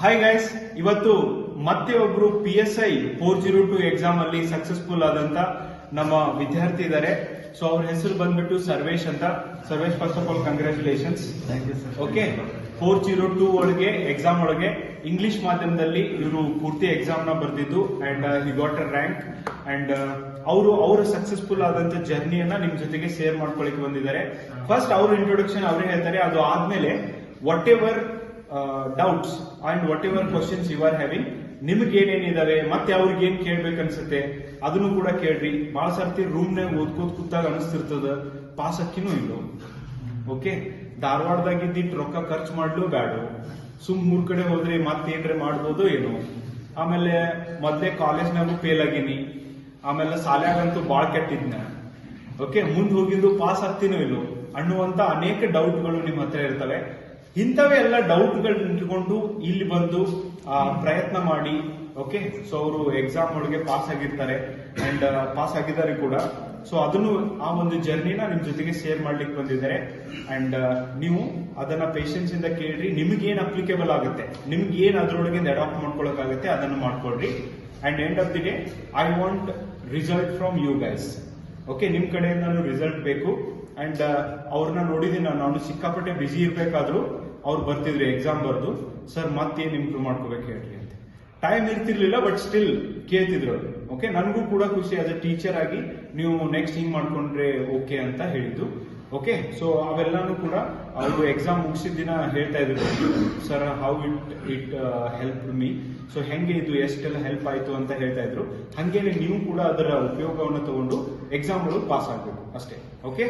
Hi guys ಇವತ್ತು ಮತ್ತೆ ಒಬ್ರು P S I four zero two exam ಅಲ್ಲಿ ಸಕ್ಸಸ್ಫುಲ್ ಆದಂತ ನಮ್ಮ ವಿದ್ಯಾರ್ಥಿ ಇದ್ದಾರೆ ಸೊ ಅವ್ರ ಹೆಸರು ಬಂದ್ಬಿಟ್ಟು ಸರ್ವೇಶ್ ಅಂತ. Sarvesh first of all congratulations thank you sir okay four zero two ಒಳಗೆ ಎಕ್ಸಾಮ್ ಒಳಗೆ ಇಂಗ್ಲಿಷ್ ಮಾಧ್ಯಮದಲ್ಲಿ ಇವರು ಪೂರ್ತಿ ಎಕ್ಸಾಮ್ನ ಬರ್ದಿದ್ದು and he got a rank and ಅವರು ಅವರ ಸಕ್ಸಸ್ಫುಲ್ ಆದಂತ ಜರ್ನಿಯನ್ನ ನಿಮ್ ಜೊತೆಗೆ ಶೇರ್ ಮಾಡ್ಕೊಳಿಕ್ ಬಂದಿದ್ದಾರೆ. ಫಸ್ಟ್ ಅವರು ಇಂಟ್ರೊಡಕ್ಷನ್ ಅವರೇ ಹೇಳ್ತಾರೆ. ಅದು ಆದ್ಮೇಲೆ whatever doubts and whatever questions you are having ನಿಮ್ಗೆ ಏನೇನಿದಾವೆ, ಮತ್ತೆ ಅವ್ರಿಗೆ ಏನ್ ಕೇಳ್ಬೇಕು ಅನ್ಸುತ್ತೆ ಅದನ್ನು ಕೂಡ ಕೇಳ್ರಿ. ಬಹಳ ಸರ್ತಿ ರೂಮ್ನಾಗ ಓದ್ಕೋತ್ ಕೂತಾಗ ಅನಿಸ್ತಿರ್ತದ ಪಾಸ್ ಅಕ್ಕಿನೂ ಇಲ್ಲ ಓಕೆ ಧಾರವಾಡದಾಗ ಇದ್ದಿಟ್ಟು ರೊಕ್ಕ ಖರ್ಚು ಮಾಡ್ಲು ಬ್ಯಾಡ. ಸುಮ್ ಮೂರ್ ಕಡೆ ಹೋದ್ರೆ ಮತ್ತೆ ಏನ್ರೆ ಮಾಡ್ಬೋದು ಏನು. ಆಮೇಲೆ ಮೊದ್ಲೇ ಕಾಲೇಜ್ನಾಗೂ ಫೇಲ್ ಆಗೀನಿ. ಆಮೇಲೆ ಸಾಲ್ಯಾಗಂತೂ ಬಾಳ ಕೆಟ್ಟಿದ್ನ. ಓಕೆ ಮುಂದ್ ಹೋಗಿದ್ದು ಪಾಸ್ ಆಗ್ತೀನೋ ಇಲ್ಲ? ಅನ್ನುವಂತ ಅನೇಕ ಡೌಟ್ಗಳು ನಿಮ್ಮ ಹತ್ರ ಇರ್ತವೆ. ಇಂಥವೇ ಎಲ್ಲ ಡೌಟ್ಗಳು ನಿಂತ್ಕೊಂಡು ಇಲ್ಲಿ ಬಂದು ಪ್ರಯತ್ನ ಮಾಡಿ ಓಕೆ ಸೊ ಅವರು ಎಕ್ಸಾಮ್ ಒಳಗೆ ಪಾಸ್ ಆಗಿರ್ತಾರೆ ಅಂಡ್ ಪಾಸ್ ಆಗಿದ್ದಾರೆ ಕೂಡ. ಸೊ ಅದನ್ನು ಆ ಒಂದು ಜರ್ನಿನ ನಿಮ್ ಜೊತೆಗೆ ಶೇರ್ ಮಾಡ್ಲಿಕ್ಕೆ ಬಂದಿದ್ದಾರೆ. ಅಂಡ್ ನೀವು ಅದನ್ನ ಪೇಷನ್ಸ್ ಇಂದ ಕೇಳ್ರಿ. ನಿಮ್ಗೆ ಏನ್ ಅಪ್ಲಿಕೇಬಲ್ ಆಗುತ್ತೆ? ನಿಮ್ಗೆ ಏನ್ ಅದ್ರೊಳಗೆ ಅಡಾಪ್ಟ್ ಮಾಡ್ಕೊಳಕ್ ಆಗುತ್ತೆ ಅದನ್ನು ಮಾಡ್ಕೊಳ್ರಿ. And end of the day I want result from you guys okay ನಿಮ್ ಕಡೆಯಿಂದ ರಿಸಲ್ಟ್ ಬೇಕು. ಅಂಡ್ ಅವ್ರನ್ನ ನೋಡಿದೀನಿ ನಾನು. ಸಿಕ್ಕಾಪಟ್ಟೆ ಬಿಸಿ ಇರ್ಬೇಕಾದ್ರು ಅವ್ರು ಬರ್ತಿದ್ರು ಎಕ್ಸಾಮ್ ಬರ್ದು, ಸರ್, ಮತ್ತೇನು ಇಂಪ್ರೂವ್ ಮಾಡ್ಕೋಬೇಕು ಹೇಳ್ರಿ ಅಂತ. ಟೈಮ್ ಇರ್ತಿರ್ಲಿಲ್ಲ ಬಟ್ ಸ್ಟಿಲ್ ಕೇಳ್ತಿದ್ರು ಓಕೆ ನನಗೂ ಕೂಡ ಖುಷಿ ಆಸ್ ಟೀಚರ್ ಆಗಿ ನೀವು ನೆಕ್ಸ್ಟ್ ಹಿಂಗ್ ಮಾಡ್ಕೊಂಡ್ರೆ ಓಕೆ ಅಂತ ಹೇಳಿದ್ದು. ಓಕೆ ಸೊ ಅವೆಲ್ಲಾನು ಕೂಡ ಅವರು ಎಕ್ಸಾಮ್ ಮುಗಿಸಿದ ದಿನ ಹೇಳ್ತಾ ಇದ್ರು. Sir how it it help me so ಹೆಂಗೆ ಇದು, ಎಷ್ಟೆಲ್ಲ ಹೆಲ್ಪ್ ಆಯ್ತು ಅಂತ ಹೇಳ್ತಾ ಇದ್ರು. ಹಂಗೇನೆ ನೀವು ಕೂಡ ಅದರ ಉಪಯೋಗವನ್ನು ತಗೊಂಡು ಎಕ್ಸಾಮ್ ಒಳಗೆ ಪಾಸ್ ಆಗ್ಬೇಕು. ಅಷ್ಟೇ. ಓಕೆ